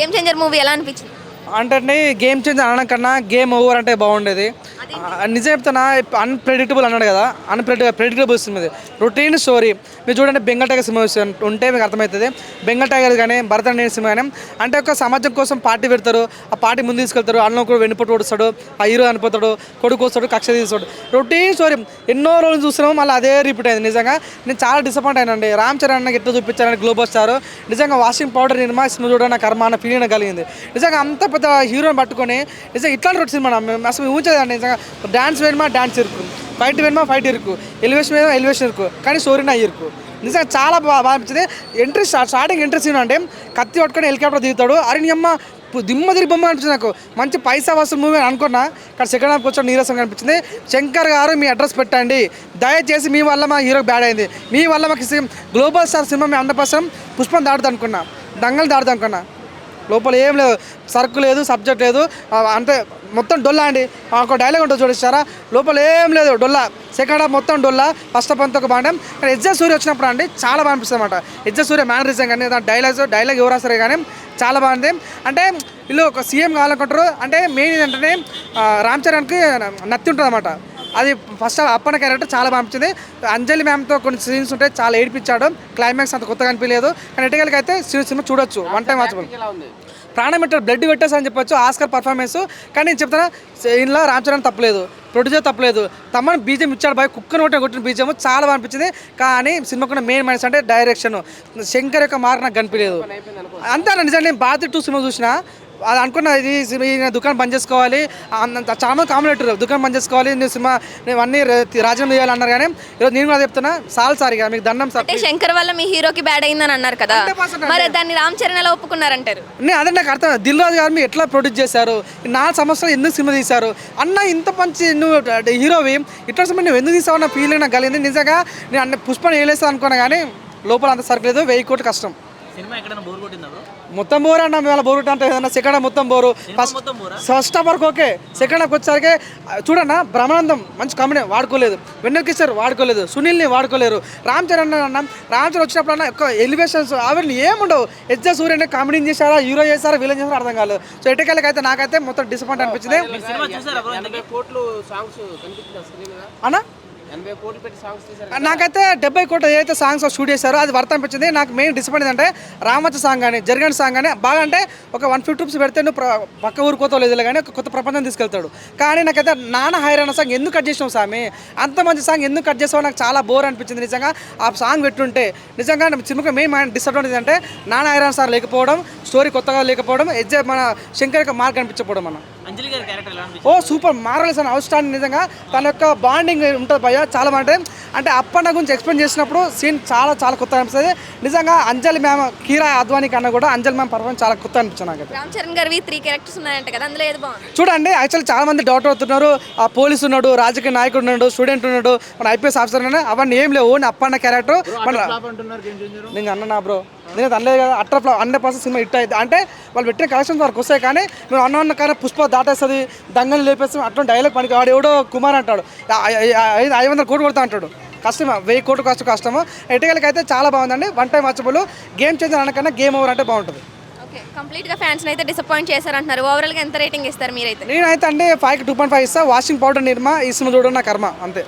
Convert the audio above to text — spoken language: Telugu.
గేమ్ చేంజర్ మూవీ ఎలా అనిపించింది? అంటే గేమ్ చేంజ్ అనడం కన్నా గేమ్ ఓవర్ అంటే బాగుండేది. నిజం చెప్తున్నా అన్ప్రెడిక్టబుల్ అన్నాడు కదా unpredictable predictable cinema routine story మీరు చూడండి బెంగల్ టైగర్ సినిమా ఉంటే మీకు అర్థమవుతుంది. బెంగల్ టైగర్ కానీ భరత నేను సినిమా కానీ అంటే ఒక సమాజం కోసం పార్టీ పెడతారు ఆ పార్టీ ముందు తీసుకెళ్తారు అన్న కూడా వెనుపట్టు ఓడుస్తాడు ఆ హీరో అనిపోతాడు కొడుకు వస్తాడు కక్ష తీస్తాడు రొటీన్ స్టోరీ ఎన్నో రోజులు చూస్తున్నాము మళ్ళీ అదే రిపీట్ అయింది. నిజంగా నేను చాలా డిసప్పాయింట్ అయినండి. రామ్ చరణ్ నాకు ఎట్లా చూపించారని గ్లోబల్ స్టార్ నిజంగా వాషింగ్ పౌడర్ నిర్మా సినిమా చూడడం నా కర్మ అన్న ఫీలింగ్ కలిగింది. నిజంగా అంత పెద్ద హీరోని పట్టుకొని నిజంగా ఇట్లాంటి రొట్టి సినిమా అసలు ఊహించదండి నిజంగా డాన్స్ వేయమా డాన్స్ ఇరుకు. ఫైట్ వేయమా ఫైట్ ఇరుకు. ఎలివేషన్ వేయమా ఎలివేషన్ ఇరుకు. కానీ స్టోరీ నా ఇరుకు. నిజంగా చాలా బాగా బాగా అనిపించింది. ఎంట్రీ స్టార్టింగ్ ఎంట్రీ సీన్ అంటే కత్తి పట్టుకొని హెలికాప్టర్ దిగుతాడు. అరే నీ అమ్మ దిమ్మ తిరిగి బొమ్మ అనిపించింది నాకు. మంచి పైసా వసూలు మూవీ అని అనుకున్నా. కానీ సెకండ్ హాఫ్ వచ్చి నీరసంగా అనిపించింది శంకర్ గారు మీ అడ్రస్ పెట్టండి. దయచేసి మీ వల్ల మా హీరో బ్యాడ్ అయింది. మీ వల్ల మాకు గ్లోబల్ స్టార్ సినిమా మీ హండ్రెడ్ పర్సెంట్ పుష్పం దాడుతుంది అనుకున్నా. దంగలు దాడుతుంది అనుకున్నా. లోపల ఏం లేదు. సరుకు లేదు సబ్జెక్ట్ లేదు. అంటే మొత్తం డొల్లా అండి. ఒక డైలాగ్ ఉంటుంది చూడిస్తారా లోపల ఏం లేదు డొల్లా. సెకండ్ హాఫ్ మొత్తం డొల్లా. ఫస్ట్ హాఫ్ అంతా ఒక బాగా కానీ ఎజ్జా సూర్య వచ్చినప్పుడు అండి చాలా బాగా అనిపిస్తుంది అనమాట ఎజ్జా సూర్య మేనరిజం కానీ దాని డైలాగ్స్ డైలాగ్ ఎవరు రాస్తారు కానీ చాలా బాగుంది అంటే వీళ్ళు ఒక సీఎం కావాలనుకుంటారు. అంటే మెయిన్ ఏంటంటే రామ్ చరణ్కి నత్తి ఉంటుంది అనమాట అది ఫస్ట్ అప్పన క్యారెక్టర్ చాలా పంపించింది అంజలి మ్యామ్తో కొన్ని సీన్స్ ఉంటాయి చాలా ఏడిపించాడు. క్లైమాక్స్ అంత కొత్తగా అనిపించలేదు. కానీ ఎటుకలకి అయితే సినిమా చూడొచ్చు. వన్ టైం వాచబుల్ ప్రాణం పెట్టారు బ్లడ్ పెట్టేసి అని చెప్పొచ్చు ఆస్కర్ పర్ఫార్మెన్స్ కానీ నేను చెప్తాను ఇందులో రామ్ చరణ్ తప్పలేదు ప్రొడ్యూసర్ తప్పలేదు. తమ్మని బీజం ఇచ్చాడు బాయ్ కుక్కను కొట్టిన కొట్టిన బీజం చాలా బాగా అనిపించింది. కానీ సినిమాకున్న మెయిన్ మైనస్ అంటే డైరెక్షన్ శంకర్ యొక్క మార్క్ నాకు కనిపించలేదు అంతే నిజంగా నేను బాధ్యత టూ సినిమా చూసిన. అది అనుకున్నా ఇది సినిమా ఈ దుకాణం బంద్ చేసుకోవాలి. అంత చాలా కామెంట్ దుకాణం బంద్ చేసుకోవాలి నేను సినిమా నేను అన్ని రాజీనామా చేయాలి అన్నారు కానీ ఈరోజు నేను కూడా చెప్తున్నా చాలు సార్ ఇక మీకు దండం సార్. శంకర్ వల్ల మీ హీరోకి బ్యాడ్ అయిందని అన్నారు కదా. 100% మరి దాన్ని రామ్ చరణ్ ఎలా ఒప్పుకున్నారంటారు? నేను అదే నాకు అర్థం దిల్ రాజు గారు మీరు ఎట్లా ప్రొడ్యూస్ చేశారు? నాలుగు సంవత్సరాలు ఎందుకు సినిమా తీశారు? అన్న ఇంత మంచి నువ్వు హీరోవి ఇట్లా సినిమా నువ్వు ఎందుకు తీసావు నా ఫీలింగ్ నాకు కలిగింది. నిజంగా నేను అన్న పుష్పని వేలేస్తాను అనుకున్నా కానీ లోపల అంత సరుకులేదు వెయ్యి కోట్లు కష్టం. సినిమా ఎక్కడైనా బోర్ కొట్టిందా bro? మొత్తం బోర్ అన్న ఇవాళ బోర్ అంటే ఏదన్నా సెకండ్ మొత్తం బోరు ఫస్ట్? ఫస్ట్ హాఫ్ వరకు ఓకే సెకండ్ హాఫ్ వచ్చేసరికి చూడన్న బ్రహ్మానందం మంచి కామెడీ వాడుకోలేదు వెన్నెల కిషోర్ వాడుకోలేదు సునీల్ని వాడుకోలేరు రామ్ చరణ్ అన్న రామ్ చరణ్ వచ్చినప్పుడు అన్న ఎక్కువ ఎలివేషన్స్ అవన్నీ ఏముండవు ఎజ్జా సూర్యని కామెడీ చేశారా హీరో చేశారా విలన్ చేశారా అర్థం కాలేదు సో ఎటకెళ్ళకి అయితే నాకైతే మొత్తం డిసప్పాయింట్ అనిపించింది అన్న నాకైతే డెబ్బై కోట్ల ఏదైతే సాంగ్స్ షూట్ చేశారో అది వర్త్ అనిపించింది నాకు మెయిన్ డిసప్పాయింట్ అంటే రామచ్చ సాంగ్ కానీ జరిగిన సాంగ్ కానీ బాగా అంటే ఒక వన్ ఫిఫ్టీ రూపీస్ పెడితే నువ్వు పక్క ఊరుకోతో లేదు కానీ ఒక కొత్త ప్రపంచం తీసుకెళ్తాడు. కానీ నాకైతే నాన్న హైరాణ సాంగ్ ఎందుకు కట్ చేసినావు సామి? అంత మంచి సాంగ్ ఎందుకు కట్ చేసావు నాకు చాలా బోర్ అనిపించింది నిజంగా. ఆ సాంగ్ పెట్టుంటే నిజంగా సినిమాకి మెయిన్ డిసడ్వాంటేజ్ అంటే నాన్న హైరాణ సార్ లేకపోవడం స్టోరీ కొత్తగా లేకపోవడం ఎడ్జ మన శంకర్ యొక్క మార్క్ అనిపించకపోవడం అన్న. అంజలి గారి క్యారెక్టర్ ఎలా అనిపించింది? ఓ సూపర్. మారలేస్ అని అవుట్ స్టాండింగ్ నిజంగా. తన యొక్క బాండింగ్ ఉంటుంది భయ చాలా బాగుంటుంది. అంటే అప్పన్న గురించి ఎక్స్ప్లెయిన్ చేసినప్పుడు సీన్ చాలా చాలా కొత్త అనిపిస్తుంది. నిజంగా అంజలి మ్యామ్ కీరా అద్వానీ కన్నా కూడా అంజలి మ్యామ్ పర్ఫార్మెన్స్ చాలా కొత్త అనిపించింది నాకైతే రామ్ చరణ్ గారివి త్రీ క్యారెక్టర్స్ ఉన్నాయంట కదా అందులో ఏది బాగుంది? చూడండి యాక్చువల్లీ చాలా మంది డౌట్ అవుతున్నారు. ఆ పోలీసు ఉన్నాడు రాజకీయ నాయకుడు ఉన్నాడు స్టూడెంట్ ఉన్నాడు మన ఐపీఎస్ ఆఫీసర్ ఉన్నాడు. అవన్నీ ఏం లేవు ఓన్ అప్పన్న క్యారెక్టర్ మన నేను అన్నా బ్రో? నేను అనలేదు కదా flop hundred percent cinema hit అయింది. అంటే వాళ్ళు పెట్టిన కలెక్షన్స్ వరకు వస్తాయి కానీ మేము అన్న అన్న కానీ పుష్ప దాటేస్తుంది దంగలు లేపేస్తాం అట్లా డైలాగ్ పనికి వాడు ఎవడో కుమార్ అంటాడు. ఐదు వందల కోట్లు కొడతా అంటాడు. కష్టమా? వెయ్యి కోట్లు కష్టం కష్టము? ఎటుకలకి అయితే చాలా బాగుందండి. One time watchable game changer అనకన్నా game over అంటే బాగుంటుంది. ఓకే కంప్లీట్గా ఫ్యాన్స్ అయితే డిసప్పాయింట్ చేశారంటున్నారు. ఓవరాల్గా ఎంత రేటింగ్ ఇస్తారు మీరైతే? నేనైతే అంటే ఫైవ్కి టూ పాయింట్ ఫైవ్ ఇస్తా. వాషింగ్ పౌడర్ నిర్మా ఈ సినిమా చూడడం నా కర్మ అంతే.